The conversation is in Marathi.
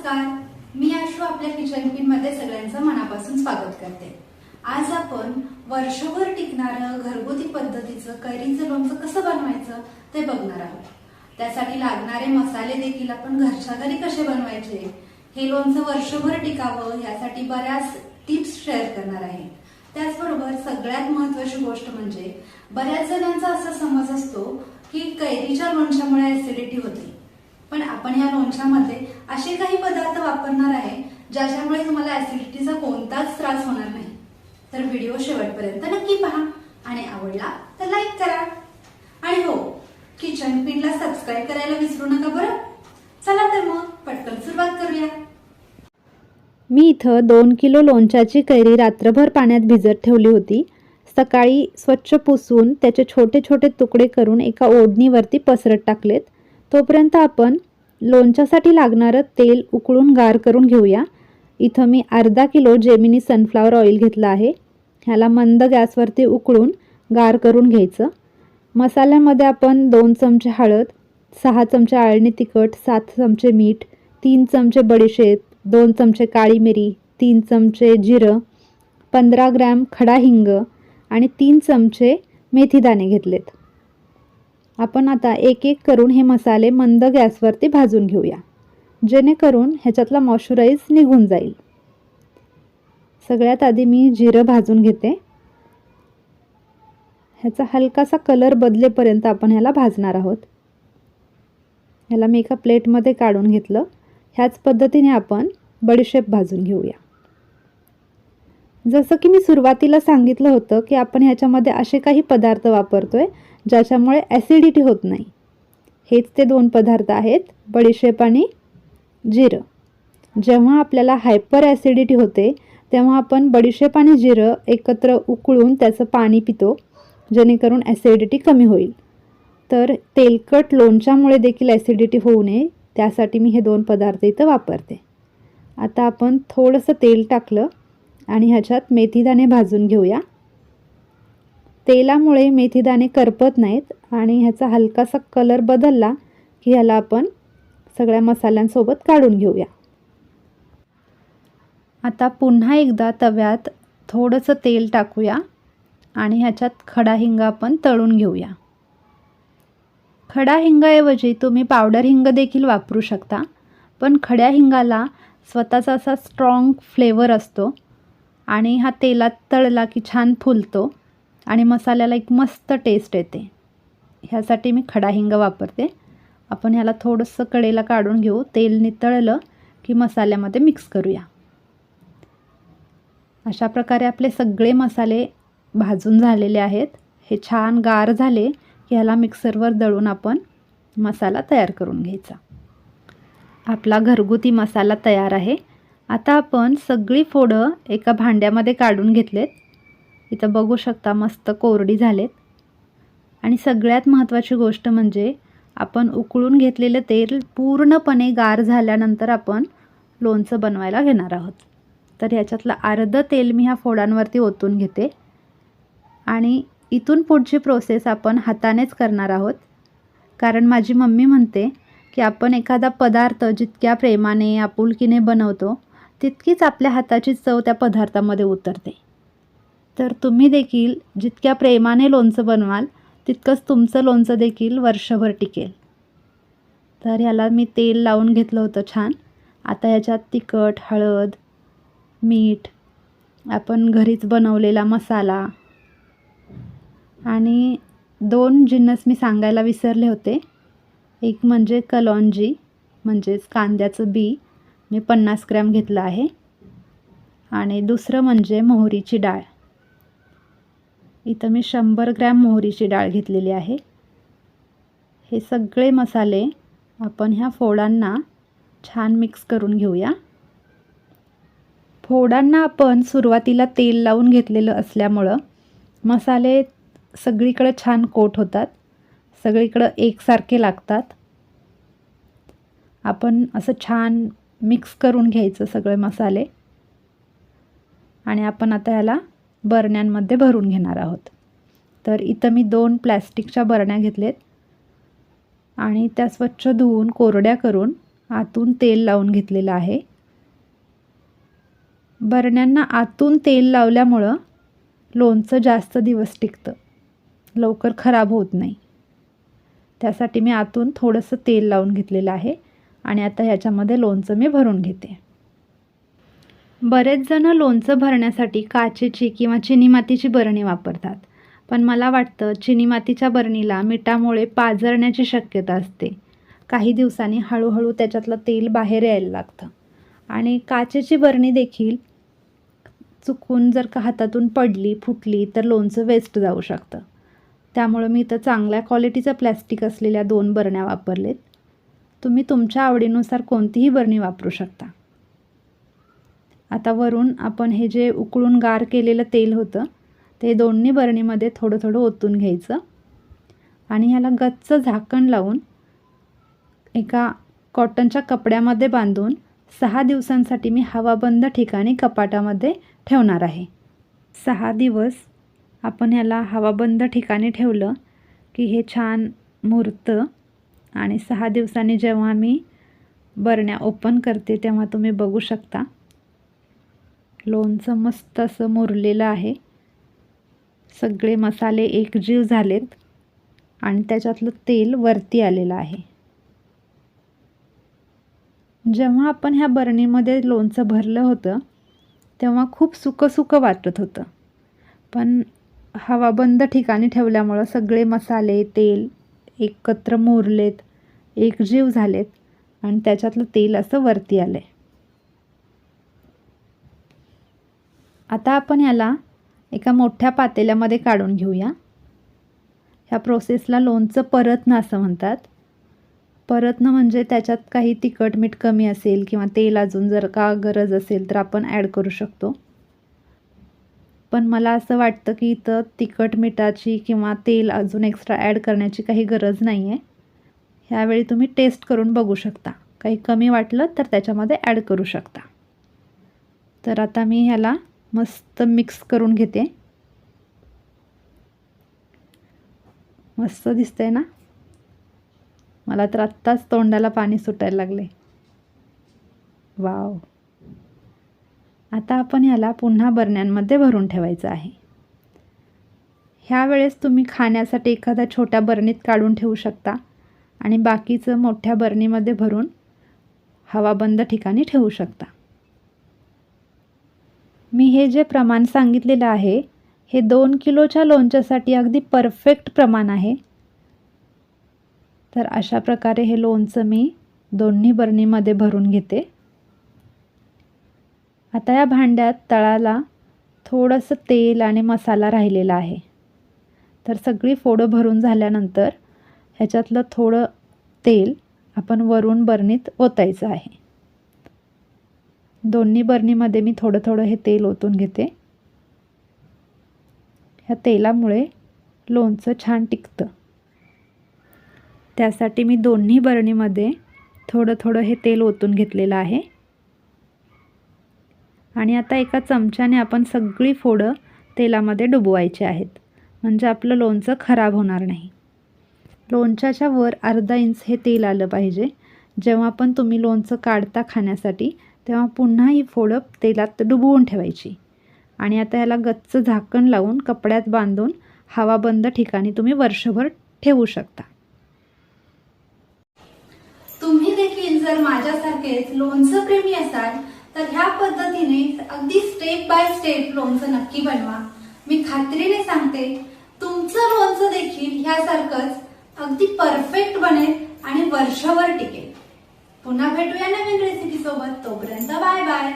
नमस्कार. मी आशू आपल्या किचन किटमध्ये सगळ्यांचं मनापासून स्वागत करते. आज आपण वर्षभर टिकणारं घरगुती पद्धतीचं कैरीचं लोणचं कसं बनवायचं ते बघणार आहोत. त्यासाठी लागणारे मसाले देखील आपण घरच्या घरी कसे बनवायचे हे लोणचं वर्षभर टिकावं यासाठी बऱ्याच टिप्स शेअर करणार आहे. त्याचबरोबर सगळ्यात महत्वाची गोष्ट म्हणजे बऱ्याच जणांचा असा समज असतो की कैरीच्या लोणच्यामुळे ऍसिडिटी होते. पण आपण या लोणच्यामध्ये असे काही पदार्थ वापरणार आहे ज्याच्यामुळे तुम्हाला ऍसिडिटीचा कोणताच त्रास होणार नाही. तर व्हिडिओ शेवटपर्यंत नक्की पहा आणि आवडला तर लाईक करा. आणि हो किचन पिनला सबस्क्राईब करायला विसरू नका बरं. चला तर मग पटकन सुरुवात करूया. मी इथं दोन किलो लोणच्याची कैरी रात्रभर पाण्यात भिजत ठेवली होती. सकाळी स्वच्छ पुसून त्याचे छोटे छोटे तुकडे करून एका ओढणीवरती पसरत टाकलेत. तोपर्यंत आपण लोणच्यासाठी लागणारं तेल उकळून गार करून घेऊया. इथं मी अर्धा किलो जेमिनी सनफ्लावर ऑइल घेतलं आहे. ह्याला मंद गॅसवरती उकळून गार करून घ्यायचं. मसाल्यामध्ये आपण दोन चमचे हळद सहा चमचे आळणी तिखट सात चमचे मीठ तीन चमचे बडीशेप दोन चमचे काळी मिरी तीन चमचे जिरं पंधरा ग्रॅम खडा हिंग आणि तीन चमचे मेथीदाणे घेतलेत. आपण आता एक एक करून हे मसाले मंद गॅसवरती भाजून घेऊया. जेणेकरून ह्याच्यातला मॉइश्चराईज निघून जाईल. सगळ्यात आधी मी जिरं भाजून घेते. ह्याचा हलकासा कलर बदलेपर्यंत आपण ह्याला भाजणार आहोत. ह्याला मी एका प्लेटमध्ये काढून घेतलं. ह्याच पद्धतीने आपण बडीशेप भाजून घेऊया. जसं की मी सुरुवातीला सांगितलं होतं की आपण ह्याच्यामध्ये असे काही पदार्थ वापरतो आहे ज्याच्यामुळे ॲसिडिटी होत नाही. हेच ते दोन पदार्थ आहेत बडीशेप आणि जिरं. जेव्हा आपल्याला हायपर ॲसिडिटी होते तेव्हा आपण बडीशेप आणि जिरं एकत्र उकळून त्याचं पाणी पितो जेणेकरून ॲसिडिटी कमी होईल. तर तेलकट लोणच्यामुळे देखील ॲसिडिटी होऊ नये त्यासाठी मी हे दोन पदार्थ इथं वापरते. आता आपण थोडंसं तेल टाकलं आणि ह्याच्यात मेथीदाणे भाजून घेऊया. तेलामुळे मेथीदाणे करपत नाहीत आणि ह्याचा हलकासा कलर बदलला की ह्याला आपण सगळ्या मसाल्यांसोबत काढून घेऊया. आता पुन्हा एकदा तव्यात थोडंसं तेल टाकूया आणि ह्याच्यात खडा हिंग आपण तळून घेऊया. खडा हिंगाऐवजी तुम्ही पावडर हिंग देखील वापरू शकता पण खड्या हिंगाला स्वतःचा असा स्ट्रॉंग फ्लेवर असतो आणि हा तेलात तळला की छान फुलतो. आणि मसाल्याला एक मस्त टेस्ट येते. ह्यासाठी मी खडा हिंग वापरते. आपण ह्याला थोडंसं कडेला काढून घेऊ. तेल नितळलं की मसाल्यामध्ये मिक्स करूया. अशा प्रकारे आपले सगळे मसाले भाजून झालेले आहेत. हे छान गार झाले की ह्याला मिक्सरवर दळून आपण मसाला तयार करून घ्यायचा. आपला घरगुती मसाला तयार आहे. आता आपण सगळी फोडं एका भांड्यामध्ये काढून घेतलेत. इथं बघू शकता मस्त कोरडी झालेत. आणि सगळ्यात महत्त्वाची गोष्ट म्हणजे आपण उकळून घेतलेलं तेल पूर्णपणे गार झाल्यानंतर आपण लोणचं बनवायला घेणार आहोत. तर ह्याच्यातलं अर्धं तेल मी ह्या फोडांवरती ओतून घेते. आणि इथून पुढची प्रोसेस आपण हातानेच करणार आहोत. कारण माझी मम्मी म्हणते की आपण एखादा पदार्थ जितक्या प्रेमाने आपुलकीने बनवतो तितकीच आपल्या हाताची चव त्या पदार्थामध्ये उतरते. तर तुम्ही देखील जितक्या प्रेमाने लोणचं बनवाल तितकंच तुमचं लोणचं देखील वर्षभर टिकेल. तर ह्याला मी तेल लावून घेतलं होतं छान. आता याच्यात तिखट हळद मीठ आपण घरीच बनवलेला मसाला आणि दोन जिन्नस मी सांगायला विसरले होते. एक म्हणजे कलॉंजी म्हणजेच कांद्याचं बी मी पन्नास ग्रॅम घेतलं आहे. आणि दुसरं म्हणजे मोहरीची डाळ. इथं मी शंभर ग्रॅम मोहरीची डाळ घेतलेली आहे. हे सगळे मसाले आपण ह्या फोडांना छान मिक्स करून घेऊया. फोडांना आपण सुरुवातीला तेल लावून घेतलेलं असल्यामुळं मसाले सगळीकडं छान कोट होतात. सगळीकडं एकसारखे लागतात. आपण असं छान मिक्स करून घ्यायचं सगळे मसाले. आणि आपण आता ह्याला बरण्यांमध्ये भरून घेणार आहोत. तर इथं मी दोन प्लॅस्टिकच्या बरण्या घेतलेत. आणि त्या स्वच्छ धुवून कोरड्या करून आतून तेल लावून घेतलेलं आहे. बरण्यांना आतून तेल लावल्यामुळं लोणचं जास्त दिवस टिकतं. लवकर खराब होत नाही. त्यासाठी मी आतून थोडंसं तेल लावून घेतलेलं आहे. आणि आता ह्याच्यामध्ये लोणचं मी भरून घेते. बरेच जण लोणचं भरण्यासाठी काचेची किंवा चिनी मातीची बरणी वापरतात. पण मला वाटतं चिनी मातीच्या बरणीला मिठामुळे पाजरण्याची शक्यता असते. काही दिवसांनी हळूहळू त्याच्यातलं तेल बाहेर यायला लागतं. आणि काचेची बरणी देखील चुकून जर का हातातून पडली फुटली तर लोणचं वेस्ट जाऊ शकतं. त्यामुळं मी इथं चांगल्या क्वालिटीचं प्लॅस्टिक असलेल्या दोन बरण्या वापरलेत. तुम्ही तुमच्या आवडीनुसार कोणतीही बरणी वापरू शकता. आता वरून आपण हे जे उकळून गार केलेलं तेल होतं ते दोन्ही बरणीमध्ये थोडं थोडं ओतून घ्यायचं. आणि ह्याला गच्च झाकण लावून एका कॉटनच्या कपड्यामध्ये बांधून सहा दिवसांसाठी मी हवाबंद ठिकाणी कपाटामध्ये ठेवणार आहे. सहा दिवस आपण ह्याला हवाबंद ठिकाणी ठेवलं की हे छान मुरतं आणि सहा दिवसांनी जेव्हा मी बरण्या ओपन करते तेव्हा तुम्ही बघू शकता. लोणचं मस्त असं मुरलेलं आहे. सगळे मसाले एकजीव झालेत आणि त्याच्यातलं तेल वरती आलेलं आहे. जेव्हा आपण ह्या बरणीमध्ये लोणचं भरलं होतं तेव्हा खूप सुकं वाटत होतं. पण हवाबंद ठिकाणी ठेवल्यामुळं सगळे मसाले तेल एकत्र मुरलेत एकजीव झालेत आणि त्याच्यातलं तेल असं वरती आलं आहे आता आपण याला एका मोठ्या पातेल्यामध्ये काढून घेऊया. ह्या प्रोसेसला लोणचं परतणं असं म्हणतात. परतणं म्हणजे त्याच्यात काही तिखट मीठ कमी असेल किंवा तेल अजून जर का गरज असेल तर आपण ॲड करू शकतो. पण मला असं वाटतं की इथं तिखट मिठाची किंवा तेल अजून एक्स्ट्रा ॲड करण्याची काही गरज नाही आहे ह्यावेळी तुम्ही टेस्ट करून बघू शकता. काही कमी वाटलं तर त्याच्यामध्ये ॲड करू शकता. तर आता मी ह्याला मस्त मिक्स करून घेते. मस्त दिसतंय ना? मला तर आत्ताच तोंडाला पाणी सुटायला लागले वाव. आता आपण ह्याला पुन्हा बरण्यांमध्ये भरून ठेवायचं आहे. ह्यावेळेस तुम्ही खाण्यासाठी एखाद्या छोट्या बरणीत काढून ठेवू शकता आणि बाकीचं मोठ्या बरणीमध्ये भरून हवाबंद ठिकाणी ठेवू शकता. मी हे जे प्रमाण सांगितलेलं आहे हे दोन किलोच्या लोणच्यासाठी अगदी परफेक्ट प्रमाण आहे. तर अशा प्रकारे हे लोणचं मी दोन्ही बरणीमध्ये भरून घेते. आता या भांड्यात तळाला थोडंसं तेल आणि मसाला राहिलेला आहे. तर सगळी फोडं भरून झाल्यानंतर ह्याच्यातलं थोडं तेल आपण वरून बरणीत ओतायचं आहे. दोन्ही बरणीमध्ये मी थोडं थोडं हे तेल ओतून घेते. ह्या तेलामुळे लोणचं छान टिकतं. त्यासाठी मी दोन्ही बरणीमध्ये थोडं थोडं हे तेल ओतून घेतलेलं आहे. आणि आता एका चमच्याने आपण सगळी फोडं तेलामध्ये डुबवायची आहेत. म्हणजे आपलं लोणचं खराब होणार नाही. लोणच्याच्या वर अर्धा इंच हे तेल आलं पाहिजे. जेव्हा पण तुम्ही लोणचं काढता खाण्यासाठी तेव्हा पुन्हा ही फोडप तेलात डुबवून ठेवायची. आणि आता याला गच्च झाकण लावून कपड्यात बांधून हवाबंद ठिकाणी तुम्ही वर्षभर ठेवू शकता. तुम्ही देखील जर माझ्यासारखेच लोणचं प्रेमी असाल तर ह्या पद्धतीने अगदी स्टेप बाय स्टेप लोणचं नक्की बनवा. मी खात्रीने सांगते तुमचं लोणचं देखील ह्यासारखंच अगदी परफेक्ट बनेल आणि वर्षभर टिकेल. पुन्हा भेटूया नवीन रेसिपी सोबत. तोपर्यंत बाय बाय